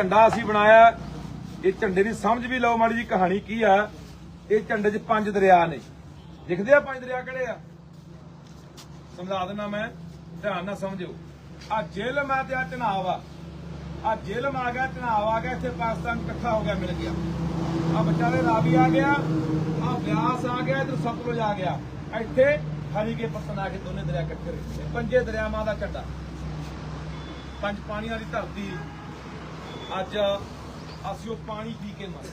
ਝੰਡਾ ਅਸੀਂ ਬਣਾਇਆ। ਇਹ ਝੰਡੇ ਦੀ ਸਮਝ ਵੀ ਲਓ ਮਾੜੀ ਜੀ, ਕਹਾਣੀ ਕੀ ਆ? ਇਹ ਝੰਡੇ 'ਚ ਪੰਜ ਦਰਿਆ ਨੇ। ਦਿਖਦੇ ਆ ਪੰਜ ਦਰਿਆ ਕਿਹੜੇ ਆ? ਸਮਝਾ ਦਿੰਦਾ ਮੈਂ, ਧਿਆਨ ਨਾਲ ਸਮਝਿਓ। ਆ ਜੇਲਮ ਆ ਤੇ ਆ ਚਨਾਬ ਆ ਆ ਜੇਲਮ ਆ ਗਿਆ ਚਨਾਬ ਆ ਗਿਆ, ਇੱਥੇ ਪਾਕਿਸਤਾਨ ਇਕੱਠਾ ਹੋ ਗਿਆ, ਮਿਲ ਗਿਆ। ਆ ਵਿਚਾਰੇ ਰਾਵੀ ਆ ਗਿਆ ਆ ਬਿਆਸ ਆ ਗਿਆ, ਇਧਰ ਸਤਲੁਜ ਆ ਗਿਆ। ਇੱਥੇ ਹਰੀ ਕੇ ਪਤਨ ਆ ਕੇ ਦੋਨੇ ਦਰਿਆ ਇਕੱਠੇ ਰਹੇ ਪੰਜੇ ਦਰਿਆਵਾਂ ਦਾ ਝੰਡਾ। ਪੰਜ ਪਾਣੀਆਂ ਦੀ ਧਰਤੀ। ਅੱਜ ਅਸੀਂ ਉਹ ਪਾਣੀ ਪੀ ਕੇ ਮਰ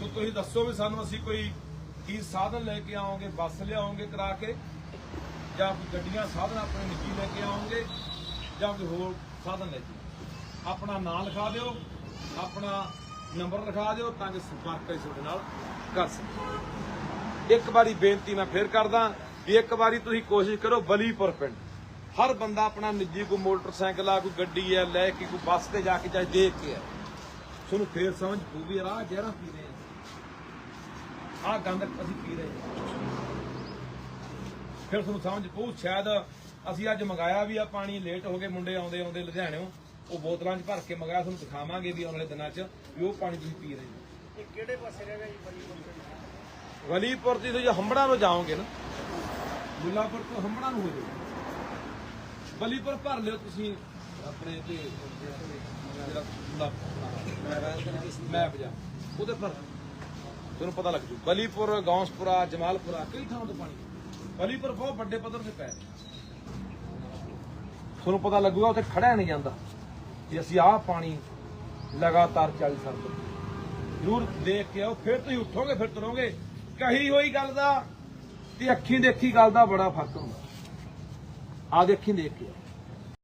ਸੋ ਤੁਸੀਂ ਦੱਸੋ ਵੀ ਸਾਨੂੰ ਅਸੀਂ ਕੋਈ ਕੀ ਸਾਧਨ ਲੈ ਕੇ ਆਓਗੇ, ਬੱਸ ਲਿਆਓਗੇ ਕਰਾ ਕੇ? ਜਾਂ ਕੋਈ ਗੱਡੀਆਂ, ਸਾਧਨ ਆਪਣੇ ਨਿੱਜੀ ਲੈ ਕੇ ਆਓਗੇ? ਜਾਂ ਕੋਈ ਹੋਰ ਸਾਧਨ ਲੈ ਕੇ? ਆਪਣਾ ਨਾਮ ਲਿਖਾ ਦਿਓ, ਆਪਣਾ ਨੰਬਰ ਲਿਖਾ ਦਿਓ ਤਾਂ ਕਿ ਸੰਪਰਕ ਇਸ ਤੁਹਾਡੇ ਨਾਲ ਕਰ ਸਕੀਏ। ਇੱਕ ਵਾਰੀ ਬੇਨਤੀ ਮੈਂ ਫੇਰ ਕਰਦਾ ਵੀ ਇੱਕ ਵਾਰੀ ਤੁਸੀਂ ਕੋਸ਼ਿਸ਼ ਕਰੋ ਬਲੀਪੁਰ ਪਿੰਡ। ਹਰ ਬੰਦਾ ਆਪਣਾ ਨਿੱਜੀ ਕੋਈ ਮੋਟਰਸਾਈਕਲ ਆ ਕੋਈ ਗੱਡੀ ਹੈ ਲੈ ਕੇ ਕੋਈ ਬੱਸ ਤੇ ਜਾ ਕੇ ਚਾਹੇ ਦੇਖ ਕੇ ਆ। ਤੁਹਾਨੂੰ ਫੇਰ ਸਮਝ ਪਊਗੀ ਯਾਰ ਆਹ ਜ਼ਹਿਰਾਂ ਪੀ ਰਹੇ ਆ। ਆਹ ਗੰਦ ਅਸੀਂ ਪੀ ਰਹੇ ਫਿਰ ਤੁਹਾਨੂੰ ਸਮਝ ਪਊ ਸ਼ਾਇਦ ਅਸੀਂ ਅੱਜ ਮੰਗਾਇਆ ਵੀ ਆ ਪਾਣੀ ਲੇਟ ਹੋ ਗਏ ਮੁੰਡੇ ਆਉਂਦੇ ਆਉਂਦੇ ਲੁਧਿਆਣਿਓਂ ਉਹ ਬੋਤਲਾਂ 'ਚ ਭਰ ਕੇ ਮੰਗਾਇਆ ਤੁਹਾਨੂੰ ਦਿਖਾਵਾਂਗੇ ਵੀ ਆਉਣ ਵਾਲੇ ਦਿਨਾਂ 'ਚ ਵੀ ਉਹ ਪਾਣੀ ਤੁਸੀਂ ਪੀ ਰਹੇ ਹੋ। ਇਹ ਕਿਹੜੇ ਪਾਸੇ ਰਹਿ ਗਿਆ ਜੀ ਪਿੰਡ? ਵਲੀਪੁਰ ਦੀ ਤੁਸੀਂ ਹੰਬੜਾ ਨੂੰ ਜਾਓਗੇ ਨਾ। ਮੁੱਲਾਪੁਰ ਤੋਂ ਹੰਬੜਾ ਨੂੰ ਹੋ ਜਾਓ ਬਲੀਪੁਰ ਭਰ ਲਿਓ ਤੁਸੀਂ ਆਪਣੇ ਤੇ ਜਿਹੜਾ ਮੈਪ ਜਾ ਉਹਦੇ ਪਰ ਤੁਹਾਨੂੰ ਪਤਾ ਲੱਗ ਜੂ। ਬਲੀਪੁਰ, ਗੌਂਸਪੁਰਾ, ਜਮਾਲਪੁਰਾ, ਕਈ ਥਾਂ ਤੋਂ ਪਾਣੀ ਵਲੀਪੁਰ ਬਹੁਤ ਵੱਡੇ ਪੱਧਰ ਤੇ ਪੈ ਤੁਹਾਨੂੰ ਪਤਾ ਲੱਗੂਗਾ, ਉੱਥੇ ਖੜਿਆ ਨਹੀਂ ਜਾਂਦਾ। ਕਿ ਅਸੀਂ ਆਹ ਪਾਣੀ ਲਗਾਤਾਰ ਚੱਲ ਸਕਦੇ ਜ਼ਰੂਰ ਦੇਖ ਕੇ ਆਓ, ਫਿਰ ਤੁਸੀਂ ਉੱਠੋਗੇ, ਫਿਰ ਤੁਰੋਗੇ। ਕਹੀ ਹੋਈ ਗੱਲ ਦਾ ਤੇ ਅੱਖੀਂ ਦੇਖੀ ਗੱਲ ਦਾ ਬੜਾ ਫ਼ਰਕ ਹੁੰਦਾ। ਆ ਦੇਖੀ ਦੇਖ ਕੇ।